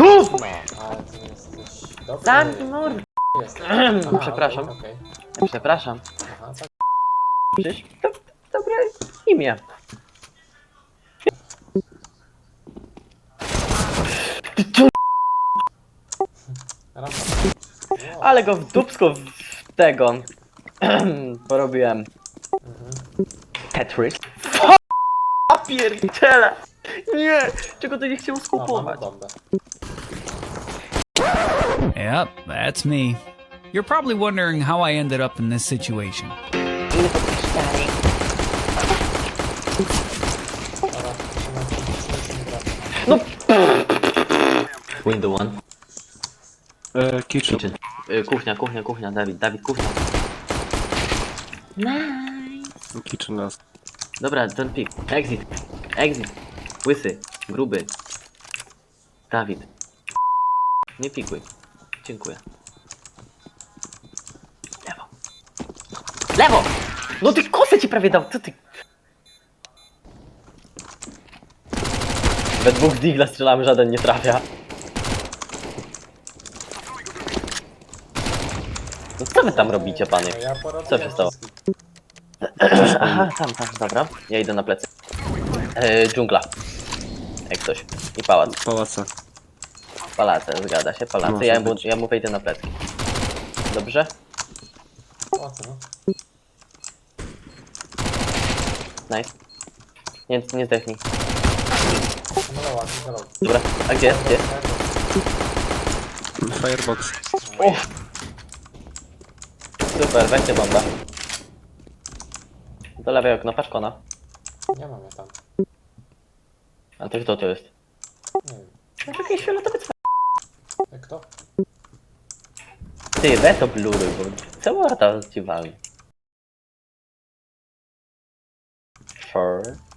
Kurwa! No, ale ty jesteś dobry. Zamknij mordę. Jesteś. Aha, Przepraszam. okej, okej. Przepraszam. Aha, tak. Przecież to dobre imię. Rampa. Wow. Ale go w dupsko w tego porobiłem. Mhm. Tetris. A pierdziele! Nie! Czego to nie chciał O, mamy skupować? bombę. Yep, that's me. You're probably wondering how I ended up in this situation. Dobra, trzymaj, trzymaj się, nie trafi. No! Window one. E, kitchen. Kitchen. Y, kuchnia, kuchnia, kuchnia, Dawid, Dawid, kuchnia. Kitchen last. Dobra, don't pick. Exit. Exit. Łysy. Gruby. Dawid. Nie pikuj. Dziękuję. Lewo. Lewo! No ty kosę ci prawie dał, co ty? We dwóch digla strzelamy, żaden nie trafia. No co wy tam robicie, ja porobiłem Co się stało? wszystkich. Aha, tam, tam, dobra. Ja idę na plecy. Yy, dżungla. Jak coś. I pałac. Pałaca. Palace, zgadza się, palace. Może Ja mu, ja mu wejdę na plecy. Dobrze? O, co no? Nice. Nie, nie zdechnij. Malowa, malowa. Dobra, a gdzie jest? Gdzie jest? Firebox. Uff. Super, weźcie bomba. Do lewej okno, patrz kona. Nie mam ja tam. A to kto to jest? Nie wiem. No to jakiś fioletowy to? Ty, we to blury, bo cała rata ci walnie. Sure.